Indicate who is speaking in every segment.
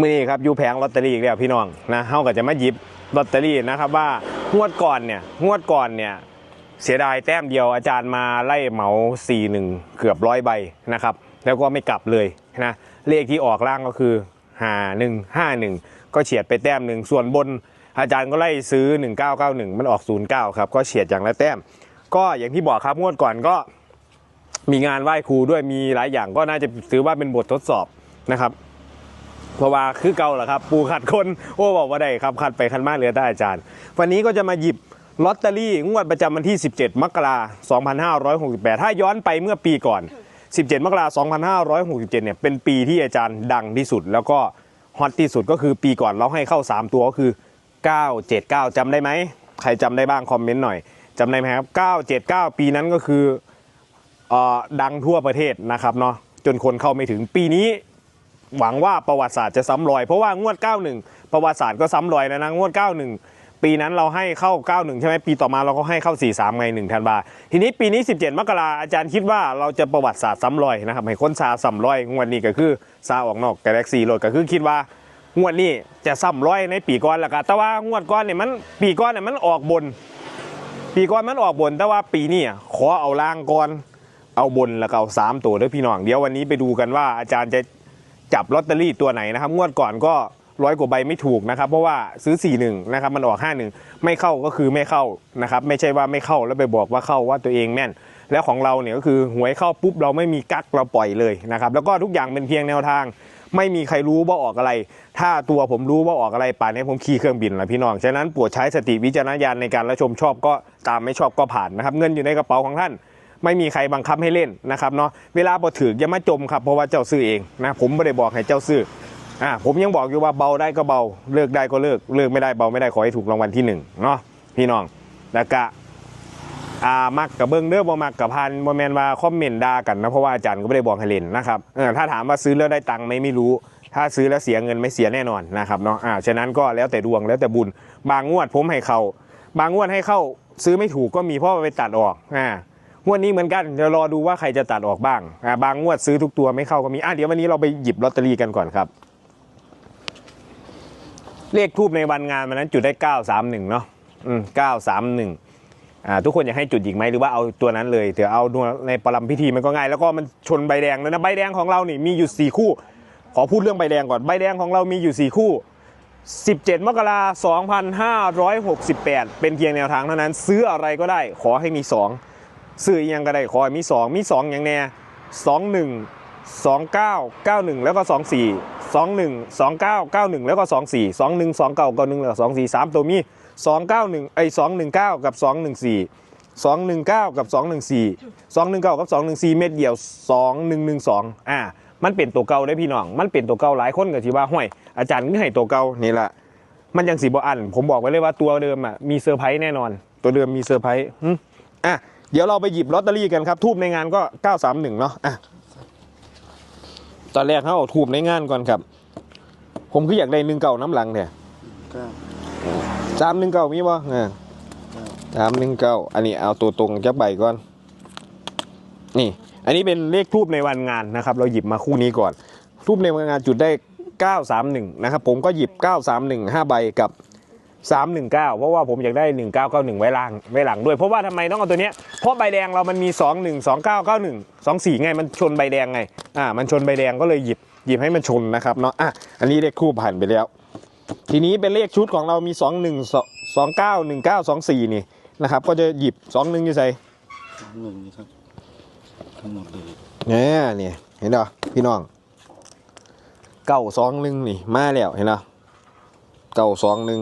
Speaker 1: มื่อนี้ครับอยู่แผงลอตเตอรี่อีกแล้วพี่น้องนะเฮาก็จะมาหยิบลอตเตอรี่นะครับว่างวดก่อนเนี่ยงวดก่อนเนี่ยเสียดายแต้มเดียวอาจารย์มาไล่เหมา4 1เกือบร้อยใบนะครับแล้วก็ไม่กลับเลยนะเลขที่ออกล่างก็คือ5 1 5 1 ก็เฉียดไปแต้มหนึ่งส่วนบนอาจารย์ก็ไล่ซื้อ 1991 มันออก 09 ครับ ก็เฉียดอย่างละแต้ม ก็อย่างที่บอกครับงวดก่อนก็มีงานไหว้ครูด้วยมีหลายอย่างก็น่าจะถือว่าเป็นบททดสอบนะครับ เพราะว่าคือเก่าแหละครับ ปูขัดคนโอ้บอกว่าได้ครับขัดไปขัดมาเหลือได้อาจารย์ วันนี้ก็จะมาหยิบลอตเตอรี่งวดประจำวันที่ 17 มกราคม 2568 ถ้าย้อนไปเมื่อปีก่อน 17 มกราคม 2567 เนี่ยเป็นปีที่อาจารย์ดังที่สุด แล้วก็ฮอตที่สุดก็คือปีก่อนเราให้เข้า 3 ตัวก็คือ 979จำได้ไหม ใครจำได้บ้างคอมเมนต์หน่อยจำได้ไหมครับ 979 ปีนั้นก็คืออ่อดังทั่วประเทศนะครับเนาะจนคนเข้าไม่ถึงปีนี้ หวังว่าประวัติศาสตร์จะซ้ำรอย เพราะว่างวด 91 ประวัติศาสตร์ก็ซ้ำรอยแล้วนะงวด 91 ปีนั้นเราให้เข้า 91 ใช่ไหมปีต่อมาเราก็ให้เข้า 43 ไง1ธันวาทีนี้ปีนี้ 17 มกราอาจารย์คิดว่าเราจะประวัติศาสตร์ซ้ำรอยนะครับให้คนซาซ้ำรอยงวดนี้ก็คือซาออกนอกกาแล็กซี่รถก็คือคิดว่างวดนี้จะซ้ำรอยในปีก่อนและครับแต่ว่างวดก่อนเนี่ยมันปีก่อนเนี่ยมันออกบน ปีก่อนมันออกบนแต่ว่าปีนี้ขอเอาล่างก่อนเอาบนแล้วก็เอาสามตัวด้วยพี่น้องเดี๋ยววันนี้ไปดูกันว่าอาจารย์จะ จับลอตเตอรี่ตัวไหนนะครับ งวดก่อนก็ร้อยกว่าใบไม่ถูกนะครับ เพราะว่าซื้อ 4 1นะครับมันออก 5 1 ไม่เข้าก็คือไม่เข้านะครับ ไม่ใช่ว่าไม่เข้าแล้วไปบอกว่าเข้าว่าตัวเองแม่น แล้วของเราเนี่ยก็คือหวยเข้าปุ๊บเราไม่มีกักเราปล่อยเลยนะครับ แล้วก็ทุกอย่างเป็นเพียงแนวทาง ไม่มีใครรู้ว่าออกอะไร ถ้าตัวผมรู้ว่าออกอะไรป่านนี้ผมขี่เครื่องบินล้วพี่น้องฉะนั้นโปรดใช้สติวิจารณญาณในการรับชมชอบก็ตามไม่ชอบก็ผ่านนะครับ เงินอยู่ในกระเป๋าของท่าน ไม่มีใครบังคับให้เล่นนะครับเนาะเวลาบ่ถืออย่ามาจมครับเพราะว่าเจ้าซื้อเองนะผมไม่ได้บอกให้เจ้าซื้ออ่าผมยังบอกอยู่ว่าเบาได้ก็เบาเลิกได้ก็เลิกเลิกไม่ได้เบาไม่ได้ขอให้ถูกรางวัลที่หนึ่งเนาะพี่น้องแล้วก็อ่ามักกับเบิ้งเด้อบ่มักกับพันบ่แมนว่าคอมเมนต์ด่ากันนะเพราะว่าอาจารย์ก็ไม่ได้บอกให้เล่นนะครับเออถ้าถามว่าซื้อแล้วได้ตังค์ไหมไม่รู้ ถ้าซื้อแล้วเสียเงินไม่เสียแน่นอนนะครับเนาะอ่าฉะนั้นก็แล้วแต่ดวงแล้วแต่บุญ บางงวดผมให้เขาบางงวดให้เข้าซื้อไม่ถูกก็มีเพราะไปตัดออกอ่า งวดนี้เหมือนกันเดี๋ยวรอดูว่าใครจะตัดออกบ้างอ่าบางงวดซื้อทุกตัวไม่เข้าก็มีอะเดี๋ยววันนี้เราไปหยิบลอตเตอรี่กันก่อนครับ เลขทูบในวันงานวันนั้นจุดได้ 931เนาะอืม931อ่าทุกคนอยากให้จุดอีกไหมหรือว่าเอาตัวนั้นเลยเดี๋ยวเอาในประลัมพิธีมันก็ง่าย แล้วก็มันชนใบแดงแล้วนะใบแดงของเรานี่มีอยู่ 4 คู่ ขอพูดเรื่องใบแดงก่อนใบแดงของเรามีอยู่ 4 คู่ 17 มกราคม2568 เป็นเพียงแนวทางเท่านั้น ซื้ออะไรก็ได้ขอให้มี 2 ซื้ออยังก็ได้ขอให้มี 2 มี 2 อย่างแน่21 29 91 แล้วก็ 24 21 29 91 แล้วก็ 24 21 29 91แล้วก็24 3 ตัวมี 291ไอ้219 กับ 214 219 กับ 214 219 กับ 214 เม็ดเดียว 2112 อ่า มันเป็นตัวเก่าได้พี่น้อง มันเป็นตัวเก่าหลายคนก็ที่ว่าห้วยอาจารย์นี่ให้ตัวเก่านี่แหละมันยังสีบอัน ผมบอกไว้เลยว่าตัวเดิมอะมีเซอร์ไพรส์แน่นอน ตัวเดิมมีเซอร์ไพรส์อะ เดี๋ยวเราไปหยิบลอตเตอรี่กันครับ ทูบในงานก็ 931 เนาะอะตอนแรกเขาเอาทูบในงานก่อนครับ ผมคืออยากได้หนึ่งเก่าน้ำหลังเนี่ย
Speaker 2: เก้า
Speaker 1: สามหนึ่งเก้ามีบ่อ่าสามหนึ่งเก้าอันนี้เอาตัวตรงจักใบก่อน นี่ อันนี้เป็นเลขทูบในวันงานนะครับ เราหยิบมาคู่นี้ก่อน ทูบในวันงานจุดได้ 931 นะครับ ผมก็หยิบ 931 5 ใบกับ 319 เพราะว่าผมอยากได้ 1991 ไว้ล่างไว้หลังด้วย เพราะว่าทำไมต้องเอาตัวเนี้ยเพราะใบแดงเรามันมี 21 2991 24 ไงมันชนใบแดงไงอ่ามันชนใบแดงก็เลยหยิบหยิบให้มันชนนะครับเนาะอะอันนี้เลขคู่ผ่านไปแล้ว ทีนี้เป็นเลขชุดของเรามี 2 1 2 9 1 9 2 4 นี่นะครับ ก็จะหยิบ 2 1อยู่ใส่
Speaker 2: สองหนึ่งนี่ครับทั้งหมดเลย
Speaker 1: เนี่ยเนี่ยเห็นเหรอพี่น้องเก้าสองหนึ่งนี่มาแล้วเห็นเหรอเก้าสองหนึ่ง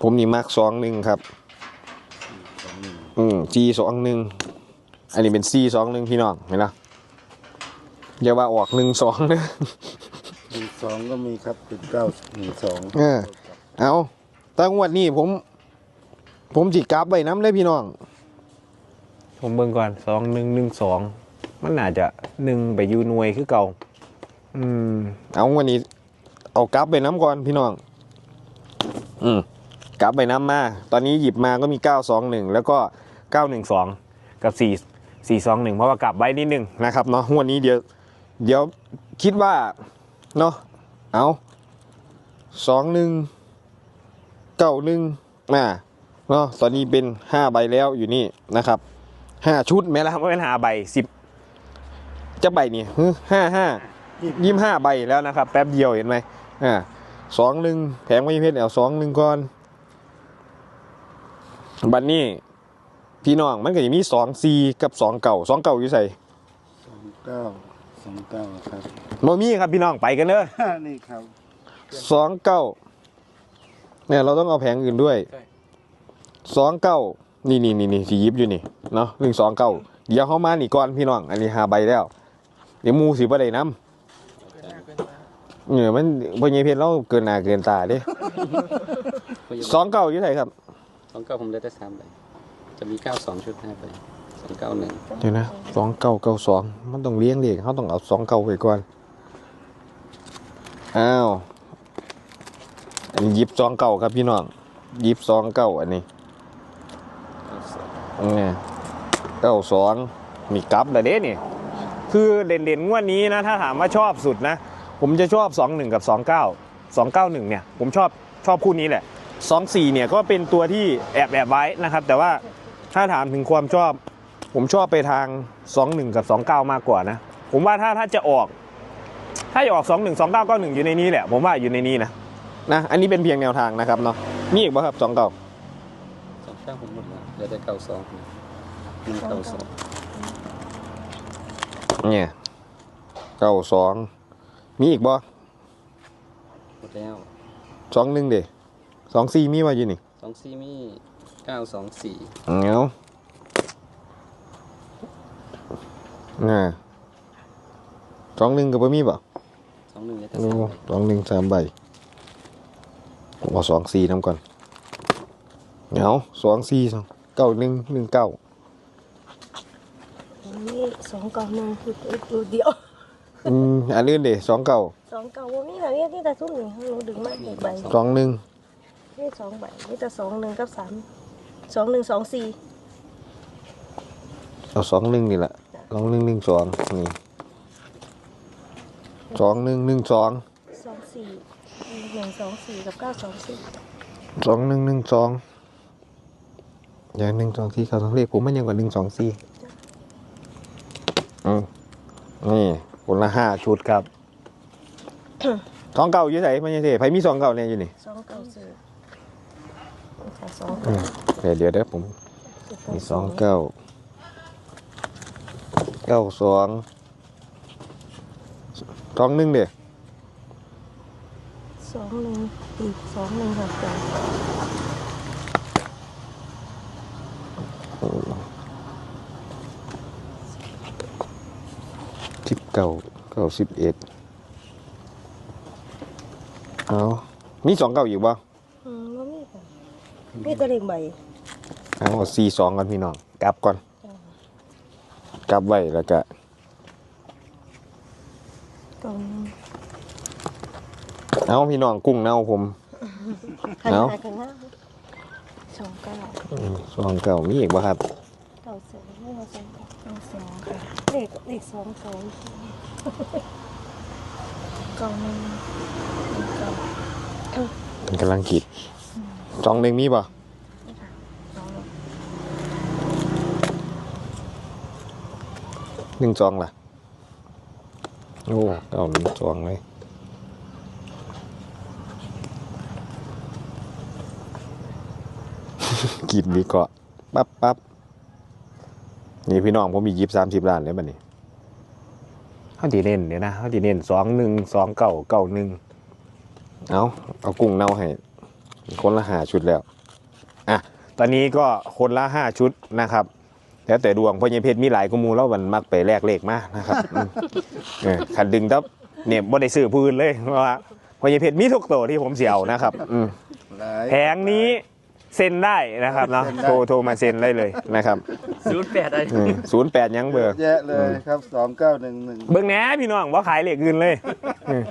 Speaker 1: ผมนี่มักสองหนึ่งครับ
Speaker 2: สองหนึ่ง
Speaker 1: อืมจีสองหนึ่งอันนี้เป็นซีสองหนึ่งพี่น้องเห็นเหรออย่าว่าออกหนึ่งสองเนอะ
Speaker 2: หนึ่งสองก็มีครับเป็นเก้าหนึ่งสอง
Speaker 1: เออเอาตั้งวันนี้ผม ผมจิกลับไว้น้ำเลยพี่น้อง ผมเบิ่งก่อนสองหนึ่งหนึ่งสองมันน่าจะหนึ่งไปอยูหน่วยคือเก่า อืม เอาวันนี้ เอากลับไปน้ำก่อนพี่น้อง อืม กลับไปน้ำมา ตอนนี้หยิบมาก็มีเก้าสองหนึ่งแล้วก็เก้าหนึ่งสองกับสี่สี่สองหนึ่งเพราะว่ากลับไว้นิดนึงนะครับเนาะงวันนี้เดี๋ยวเดี๋ยวคิดว่าเนาะเอาสองหนึ่งเก้าหนึ่งมาเนาะตอนนี้เป็นห้าใบแล้วอยู่นี่นะครับห้าชุดแม้ละไม่เป็นห้าใบสิบจะใบนี่ฮึห้าห้ายี่ห้าใบแล้วนะครับ แป๊บเดียวเห็นไหมอ่าสองหนึ่งแผงไม่เพชรเอาสองหนึ่งก่อน บัดนนี้พี่น้องมันก็จะมีสองซีกับสองเก่าสองเก่าอยู่ใส่
Speaker 2: สองเก้าสองเก้าครับ
Speaker 1: โมมีครับพี่น้องไปกันเลย
Speaker 2: นี่ครับ
Speaker 1: สองเก้าเนี่ยเราต้องเอาแผงอื่นด้วยสองเก้านี่นี่นี่นี่สียิบอยู่นี่เนาะหนึ่งสองเก้าเดี๋ยวเข้ามานี่ก่อนพี่น้อง อันนี้หาใบแล้ว เดี๋ยวหมูสิบ่ได้น้ำเนี่ยมันพญเพชรเราเกินหน้าเกินตาเด้สองเก้าอยู่ไหนครับ
Speaker 3: สองเก้าผมได้แต่สามใบจะมีเก้าสองชุดห้าใบสองเก้าหนึ่ง
Speaker 1: เดี๋ยวนะสองเก้าเก้าสองมันต้องเลี้ยงเด็กเขาต้องเอาสองเก้าไปก่อน อ้าวอันนี้ยิบสองเก้าครับพี่น้องยิบสองเก้าอันนี้เนี่ยเก้าสองมีกลับแต่เด้นี่ คือเด่นๆงวดนี้นะ ถ้าถามว่าชอบสุดนะ ผมจะชอบ21กับ29 291เนี่ย ผมชอบชอบคู่นี้แหละ 24เนี่ยก็เป็นตัวที่แอบแอบไว้นะครับ แต่ว่าถ้าถามถึงความชอบ ผมชอบไปทาง 21 กับ 29 มากกว่านะ ผมว่าถ้าถ้าจะออก ถ้าจะออก 21 29 91 อยู่ในนี้แหละ ผมว่าอยู่ในนี้นะนะอันนี้เป็นเพียงแนวทางนะครับเนาะมีอีกป่ะครับ29
Speaker 3: สองเก้าผมหมดแล้วเหลือแต่เก้าสองหนึ่งเก้าสอง
Speaker 1: เนี่ยเก้าสองมีอีกบ่
Speaker 3: หมดแล้ว
Speaker 1: สองหนึ่งเด้ สองสี่มีว่าอยู่นี่
Speaker 3: สองซีมีเก้าสองสี่
Speaker 1: เงาน่ะสองหนึ่งกับบ่มีบ่
Speaker 3: สองหนึ่งเหลือแต่
Speaker 1: โอ้
Speaker 3: สามใบ
Speaker 1: สองหนึ่งสามใบผมเอาสองสี่นำก่อนเงาสองสี่สองเก้าหนึ่งหนึ่งเก้า
Speaker 4: นี่สองเก่าหนึ่งคือตัวเดียว
Speaker 1: อืมอันอื่นเด้สองเก้า
Speaker 4: สองเก่าว่ามีแบบนี้ที่ตาซุ่มนี่หนูดึงมาอีกใบ
Speaker 1: สองหนึ่ง
Speaker 4: นี่สองใบนี่แต่สองหนึ่งกับสามสองหนึ่งสองสี่
Speaker 1: เอาสองหนึ่งนี่แหละสองหนึ่งหนึ่งสองนี่สองหนึ่งหนึ่งสอง
Speaker 4: สองสี่หนึ่งสองสี่กับเก้าสองสี่
Speaker 1: สองหนึ่งหนึ่งสองอย่างหนึ่งสองสี่เขาต้องเลขผมมันยังกว่าหนึ่งสองสี่อืมนี่คนละห้าชุดครับสองเก่าอยู่ไหนมันยังเท่ไผมีสองเก่าเนี่ยอยู่นี่
Speaker 4: สองเก่าสี่ ค่ะสอง
Speaker 1: อืมเดี๋ยวเดี๋ยวเดี๋ยวผมมีสองเก้าเก้าสองสองหนึ่งเดี๋ย
Speaker 4: สองหนึ่งอีกสองหนึ่งค่ะจ้ะ
Speaker 1: สิบเก้าเก้าสิบเอ็ดเอามีสองเก้าอยู่บ่
Speaker 4: อืมว่ามีค่ะ มีแตัวเล็กใบ
Speaker 1: เอาสี่สองก่อนพี่น้อง กลับก่อน กลับไว้แล้วก็
Speaker 4: เก่าหนึ่ง
Speaker 1: เอาพี่น้องกุ้งเน่าผม
Speaker 4: ขัน
Speaker 1: เอ้า
Speaker 4: หาขันห้าสองเก้า
Speaker 1: อืมสองเก้ามีอีกบ่ครับ
Speaker 4: เก้าสองไม่มาสองเก้าเก้าสองค่ะเลขเลขสองสองเก้าหนึ่งหนึ่งเก้า
Speaker 1: มันกำลังคิดสองหนึ่งมีบ่
Speaker 4: สองหนึ่ง
Speaker 1: หนึ่งสองล่ะ โอ้เอาหนึ่งสองเลยกินดีเกาะปั๊บปั๊บนี่พี่น้องผมมียิบสามสิบล้านเลยบัดนี้เขาตีเน้นเดี๋ยวนะเขาตีเน้นสองหนึ่งสองเก้าเก้าหนึ่งเอาเอากุ้งเน่าให้คนละห้าชุดแล้วอะตอนนี้ก็คนละห้าชุดนะครับ แล้วแต่ดวงเพราะยังเพชรมีหลายกว่าหมูแล้วมันมักไปแลกเลขมานะครับอืมเออขันดึงทับเนี่ยบ่ได้ซื้อพื้นเลยเพราะว่าเพราะยังเพชรมีทุกตัวที่ผมเสียวนะครับอืม
Speaker 2: หลาย
Speaker 1: แผงนี้เซ็นได้นะครับเนาะ
Speaker 2: เซ็นได้
Speaker 1: โทรโทรมาเซ็นได้เลยนะครับ
Speaker 3: ศูนย์แปดอะไร
Speaker 1: ศูนย์แปดยังเบอร์
Speaker 2: แยะเลยครับสองเก้าหนึ่งหนึ่ง
Speaker 1: เบื้องแหนพี่น้องว่าขายเลขอื่นเลยอืม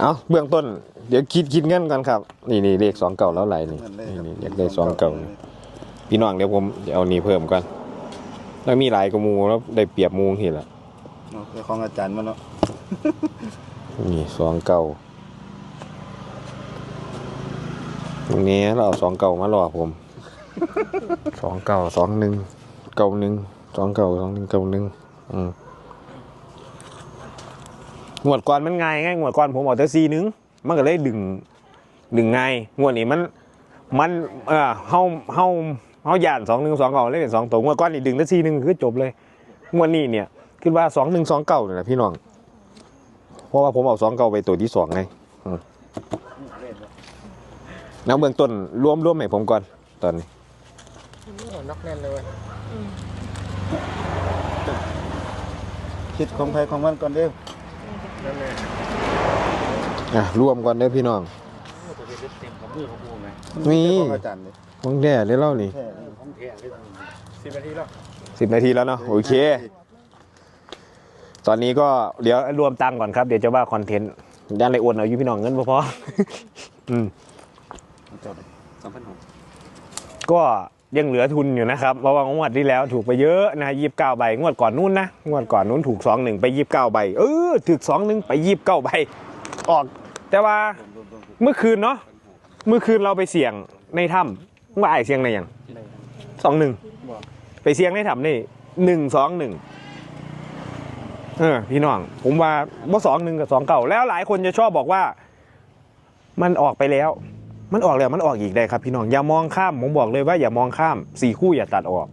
Speaker 1: เอาเบื้องต้น เดี๋ยวคิดคิดเงินก่อนครับ นี่นี่เลขสองเก่าแล้วไหลนี่
Speaker 2: นั่นเลย
Speaker 1: นี่
Speaker 2: ครับ
Speaker 1: นี่อยากได้สองเก่านี่ พี่น้องเดี๋ยวผมจะเอานี่เพิ่มก่อนแล้วมีหลายกว่าหมูแล้วได้เปรียบหมูเห็นละ
Speaker 2: เอาไปของอาจารย์มาเนาะ
Speaker 1: นี่สองเก่าตรงนี้เราเอาสองเก่ามาหลอกผม สองเก่าสองหนึ่งเก่าหนึ่งสองเก่าสองหนึ่งเก่าหนึ่งอืมงวดก่อนมันง่ายไงงวดก่อนผมเอาแต่ซีหนึงมันก็เลยดึงดึงง่ายงวดนี้มันมันเออเฮาเฮา เฮาย่านสองหนึ่งสองเก่าเลยเป็นสองตัวงวดก่อนนี่ดึงแต่ซีหนึงคือจบเลยงวดนี้เนี่ยคิดว่าสองหนึ่งสองเก่าเนี่ยนะพี่น้องเพราะว่าผมเอาสองเก่าไปตัวที่สองไงอืมแล้วเบื้องต้นรวมรวมให้ผมก่อนตอนนี้
Speaker 3: น็อกแน่นเลยเว้ย
Speaker 2: คิดของใครของมันก่อนเด้อ
Speaker 1: อะรวมก่อนเด้อพี่น้อง
Speaker 3: ตัวเด็ดเต็มกับมือของกูไง
Speaker 1: นี่
Speaker 2: ของอาจารย์เลย
Speaker 1: มึงแด่ได้เล่านี่
Speaker 2: แค่
Speaker 3: ของแท้เลยสิบนาทีแล้ว
Speaker 1: สิบนาทีแล้วเนาะโอเค ตอนนี้ก็เดี๋ยวรวมตังค์ก่อนครับเดี๋ยวจะว่าคอนเทนต์ด้านไรอ้วนเอาอยู่พี่น้องเงินพอพออืม
Speaker 2: อาจารย์
Speaker 3: สองพันหก
Speaker 1: ก็ยังเหลือทุนอยู่นะครับเพราะว่างวดที่แล้วถูกไปเยอะนะยี่สิบเก้าใบงวดก่อนนู้นนะงวดก่อนนู้นถูกสองหนึ่งไปยี่สิบเก้าใบเออถูกสองหนึ่งไปยี่สิบเก้าใบออก แต่ว่าเมื่อคืนเนาะเมื่อคืนเราไปเสี่ยงในถ้ำ ว่าไอเสี่ยงในอย่างสองหนึ่งไปเสี่ยงในถ้ำนี่หนึ่งสองหนึ่งเออพี่น้อง ผมว่าว่าสองหนึ่งกับสองเก่าแล้วหลายคนจะชอบบอกว่า มันออกไปแล้ว มันออกแล้วมันออกอีกได้ครับ พี่น้องอย่ามองข้ามผมบอกเลยว่าอย่ามองข้ามสี่คู่อย่าตัดออก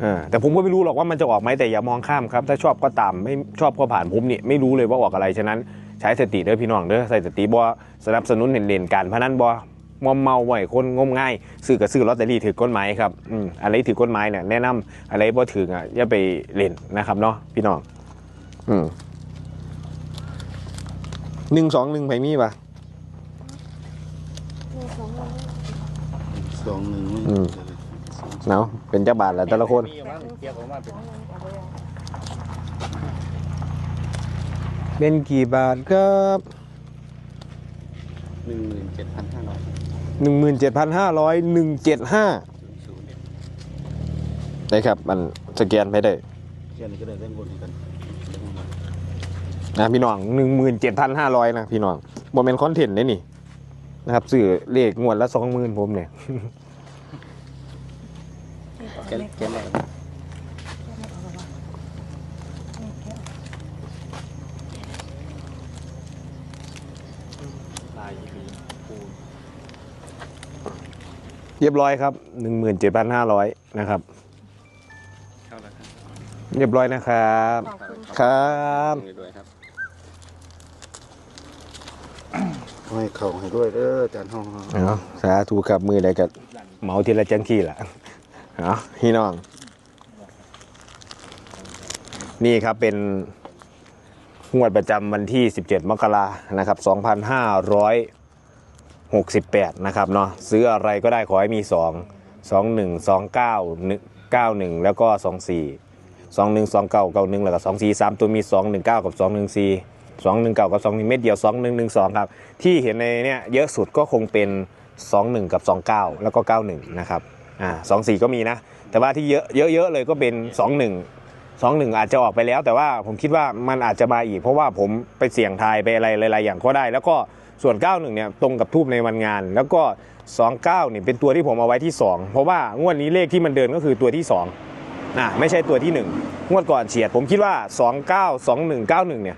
Speaker 1: เออแต่ผมก็ไม่รู้หรอกว่ามันจะออกไหมแต่อย่ามองข้ามครับ ถ้าชอบก็ตามไม่ชอบก็ผ่านผมเนี่ยไม่รู้เลยว่าออกอะไรฉะนั้น ใช้สติเด้อพี่น้องเด้อใส่สติบ่สนับสนุนเห็นเล่นการพนันบ่ มอมเมาไว้คนงมง่ายซื้อกับซื้อลอตเตอรี่ถือกฎหมายครับอืมอะไรถือกฎหมายเนี่ยแนะนำอะไรบ่ถืออะอย่าไปเล่นนะครับเนาะพี่น้องอืมหนึ่งสองหนึ่งไผมีปะ
Speaker 4: หนึ่งสองหนึ่ง
Speaker 2: สองหนึ่งไม่
Speaker 1: อืมเนาะเป็นเจ้าบาทแหละแต่ละคน
Speaker 3: มีอยู่มั้งเกียร์ผมมาเป็น
Speaker 1: เป็นกี่บาทครับ
Speaker 3: หนึ่งหมื่นเจ็ดพันห้าร้อย
Speaker 1: หนึ่งหมื่นเจ็ดพันห้าร้อยหนึ่งเจ็ดห้า
Speaker 3: ศูนย์
Speaker 1: ได้ครับมันสแกนไปได้
Speaker 2: แค่นี้ก็ได้เล่นบนกัน
Speaker 1: นะพี่น้องหนึ่งหมื่นเจ็ดพันห้าร้อยนะพี่น้องโมเมนต์คอนเทนต์ได้นี่นะครับสื่อเลขงวดละสองหมื่นผมเนี่ย
Speaker 3: แกนแกนอะไร ลายอีปู
Speaker 1: เรียบร้อยครับหนึ่งหมื่นเจ็ดพันห้าร้อยนะครับ
Speaker 3: เข้าแล้วครับ
Speaker 1: เรียบร้อยนะครับ
Speaker 4: ขอบคุณ
Speaker 1: ครับ
Speaker 3: มือด้วยครับ
Speaker 2: ให้เข่าให้ด้วยเด้ออาจารย์ห้อง
Speaker 1: เอาสาธุครับมือใดกับเหมาทีละจังที่ละเอาพี่น้อง นี่ครับเป็นงวดประจำวันที่ 17 มกรานะครับ 68 นะครับเนาะซื้ออะไรก็ได้ขอให้มี 2 21 29 91 แล้วก็ 24 21 29 91 แล้วก็ 24 3 ตัวมี 219 กับ 214 219 กับ2เม็ดเดียว 2112 ครับ ที่เห็นในเนี่ยเยอะสุดก็คงเป็น 21 กับ 29 แล้วก็ 91 นะครับอ่า24 ก็มีนะ แต่ว่าที่เยอะเยอะๆเลยก็เป็น 21 21 อาจจะออกไปแล้ว แต่ว่าผมคิดว่ามันอาจจะมาอีก เพราะว่าผมไปเสี่ยงทายไปอะไรหลายๆอย่างก็ได้ แล้วก็ ส่วน 91เนี่ยตรงกับทูบในวันงาน แล้วก็ 29เนี่ยเป็นตัวที่ผมเอาไว้ที่ 2 เพราะว่างวดนี้เลขที่มันเดินก็คือตัวที่2อ่าไม่ใช่ตัวที่ 1 งวดก่อนเฉียด ผมคิดว่า 29 21 91เนี่ย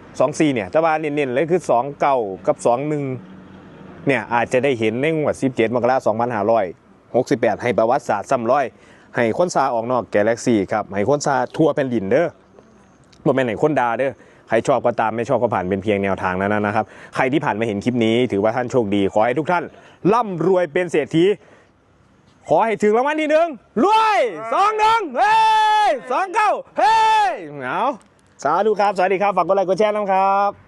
Speaker 1: 24เนี่ยแต่ว่าเน้นๆเลยคือ29กับ 21เนี่ยอาจจะได้เห็นในงวด 17มกราคม2568 ให้ประวัติศาสตร์ซ้ำร้อยให้คนซาออกนอกแกาแล็กซี่ครับให้คนซาทั่วแผ่นดินเด้อบ่แม่นให้คนดาเด้อ ใครชอบก็ตามไม่ชอบก็ผ่านเป็นเพียงแนวทางนั้นนะครับ ใครที่ผ่านมาเห็นคลิปนี้ ถือว่าท่านโชคดี ขอให้ทุกท่าน ร่ำรวยเป็นเศรษฐี ขอให้ถึงรางวัลที่หนึ่งรวยสองหนึ่งเฮ้ยสองเก้าเฮ้ยเอาสาธุครับ สวัสดีครับ ฝากกดไลค์กดแชร์นะครับ